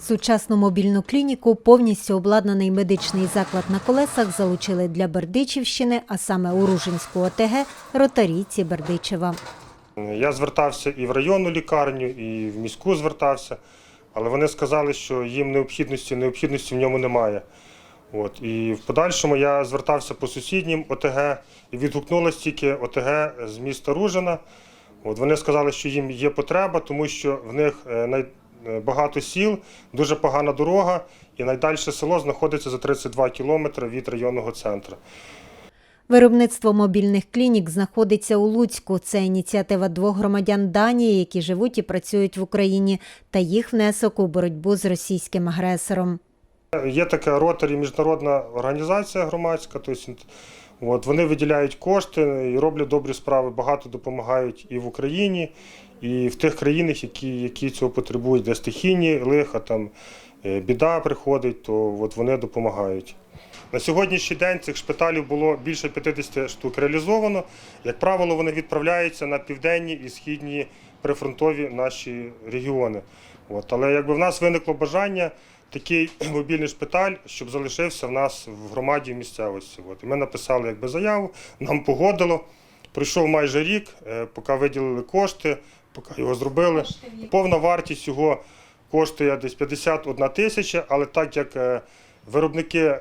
Сучасну мобільну клініку, повністю обладнаний медичний заклад на колесах залучили для Бердичівщини, а саме у Ружинську ОТГ, ротарійці Бердичева. Я звертався і в районну лікарню, і в міську звертався, але вони сказали, що їм необхідності, необхідності в ньому немає. От. І в подальшому я звертався по сусіднім ОТГ і відгукнулась тільки ОТГ з міста Ружина. От. Вони сказали, що їм є потреба, тому що в них е, е, багато сіл, дуже погана дорога, і найдальше село знаходиться за 32 кілометри від районного центру. Виробництво мобільних клінік знаходиться у Луцьку. Це ініціатива двох громадян Данії, які живуть і працюють в Україні, та їх внесок у боротьбу з російським агресором. Є така ротарі міжнародна організація громадська, тобто, от, вони виділяють кошти і роблять добрі справи, багато допомагають і в Україні, і в тих країнах, які, які цього потребують, де стихійні лиха, там е, біда приходить, то от вони допомагають. На сьогоднішній день цих шпиталів було більше 50 штук реалізовано. Як правило, вони відправляються на південні і східні прифронтові наші регіони. От. Але якби в нас виникло бажання такий мобільний шпиталь, щоб залишився в нас в громаді в місцевості. От. Ми написали якби, заяву, нам погодило. Пройшов майже рік, е, поки виділили кошти, поки його зробили. Повна вартість його коштує десь 51 тисяча, але так як е, виробники,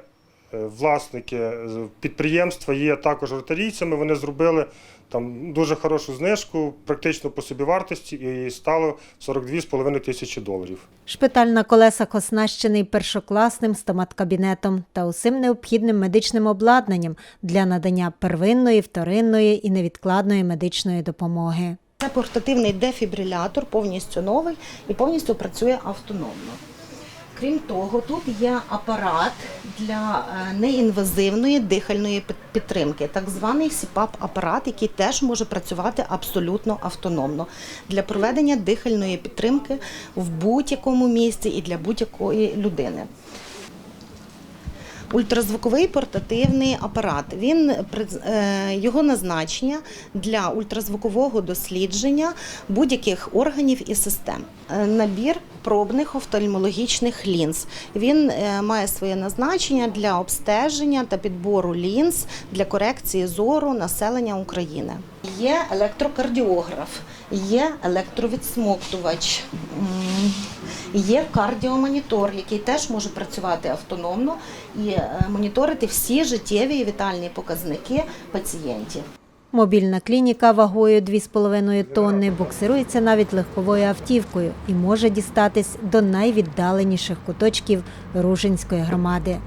власники е, підприємства є також ротарійцями, вони зробили там дуже хорошу знижку, практично по собівартості, і стало 42,5 тисячі доларів. Шпиталь на колесах оснащений першокласним стоматкабінетом та усім необхідним медичним обладнанням для надання первинної, вторинної і невідкладної медичної допомоги. Це портативний дефібрилятор, повністю новий і повністю працює автономно. Крім того, тут є апарат для е, неінвазивної дихальної підтримки, так званий СІПАП-апарат, який теж може працювати абсолютно автономно для проведення дихальної підтримки в будь-якому місці і для будь-якої людини. Ультразвуковий портативний апарат. Він е, його назначення для ультразвукового дослідження будь-яких органів і систем. Е, Набір пробних офтальмологічних лінз. Він е, має своє назначення для обстеження та підбору лінз для корекції зору населення України. Є електрокардіограф, є електровідсмоктувач. Є кардіомонітор, який теж може працювати автономно і е, моніторити всі життєві і вітальні показники пацієнтів. Мобільна клініка вагою 2,5 тонни буксирується навіть легковою автівкою і може дістатись до найвіддаленіших куточків Ружинської громади.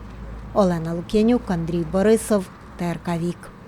Олена Лук'янюк, Андрій Борисов, ТРК Вік.